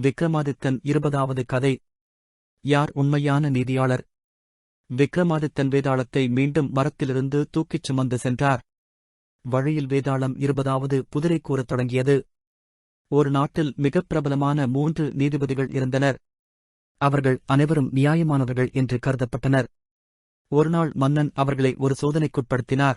விக்ரமாதித்தன் இருபதாவது கதை. யார் உண்மையான நீதியாளர்? விக்ரமாதித்தன் வேதாளத்தை மீண்டும் மரத்திலிருந்து தூக்கிச் சுமந்து சென்றார். வழியில் வேதாளம் இருபதாவது புதிரை கூறத் தொடங்கியது. ஒரு நாட்டில் மிகப் பிரபலமான மூன்று நீதிபதிகள் இருந்தனர். அவர்கள் அனைவரும் நியாயமானவர்கள் என்று கருதப்பட்டனர். ஒருநாள் மன்னன் அவர்களை ஒரு சோதனைக்குட்படுத்தினார்.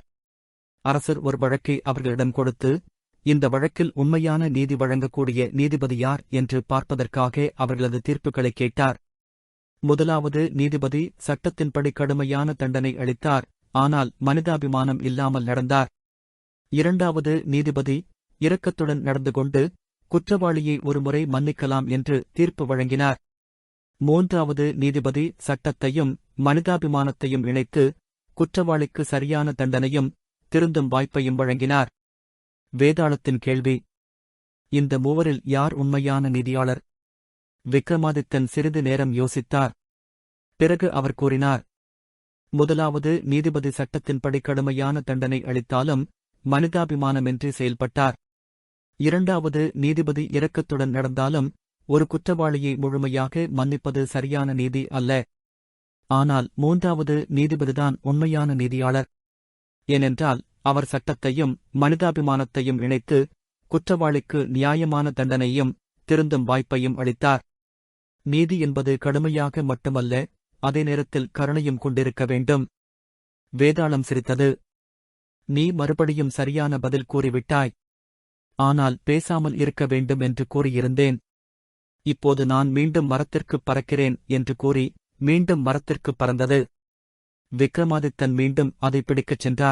அரசர் ஒரு வழக்கை அவர்களிடம் கொடுத்து இந்த வழக்கில் உண்மையான நீதி வழங்கக்கூடிய நீதிபதி யார் என்று பார்ப்பதற்காக அவர்களது தீர்ப்புகளை கேட்டார். முதலாவது நீதிபதி சட்டத்தின்படி கடுமையான தண்டனை அளித்தார் ஆனால் மனிதாபிமானம் இல்லாமல் நடந்தார். இரண்டாவது நீதிபதி இரக்கத்துடன் நடந்து கொண்டு குற்றவாளியை ஒருமுறை மன்னிக்கலாம் என்று தீர்ப்பு வழங்கினார். மூன்றாவது நீதிபதி சட்டத்தையும் மனிதாபிமானத்தையும் இணைத்து குற்றவாளிக்கு சரியான தண்டனையும் திருந்தும் வாய்ப்பையும் வழங்கினார். வேதாளத்தின் கேள்வி. இந்த மூவரில் யார் உண்மையான நிதியாளர்? விக்ரமாதித்தன் சிறிது நேரம் யோசித்தார். பிறகு அவர் கூறினார் முதலாவது நீதிபதி சட்டத்தின்படி கடுமையான தண்டனை அளித்தாலும் மனிதாபிமானமின்றி செயல்பட்டார். இரண்டாவது நீதிபதி இரக்கத்துடன் நடந்தாலும் ஒரு குற்றவாளியை முழுமையாக மன்னிப்பது சரியான நீதி அல்ல. ஆனால் மூன்றாவது நீதிபதிதான் உண்மையான நீதியாளர். ஏனென்றால் அவர் சட்டத்தையும் மனிதாபிமானத்தையும் இணைத்து குற்றவாளிக்கு நியாயமான தண்டனையும் திருந்தும் வாய்ப்பையும் அளித்தார். நீதி என்பது கடுமையாக மட்டுமல்ல அதே நேரத்தில் கருணையும் கொண்டிருக்க வேண்டும். வேதாளம் சிரித்தது. நீ மறுபடியும் சரியான பதில் கூறிவிட்டாய். ஆனால் பேசாமல் இருக்க வேண்டும் என்று கூறியிருந்தேன். இப்போது நான் மீண்டும் மரத்திற்குப் பறக்கிறேன் என்று கூறி மீண்டும் மரத்திற்குப் பறந்தது. விக்ரமாதித்தன் மீண்டும் அதை பிடிக்கச் சென்றார்.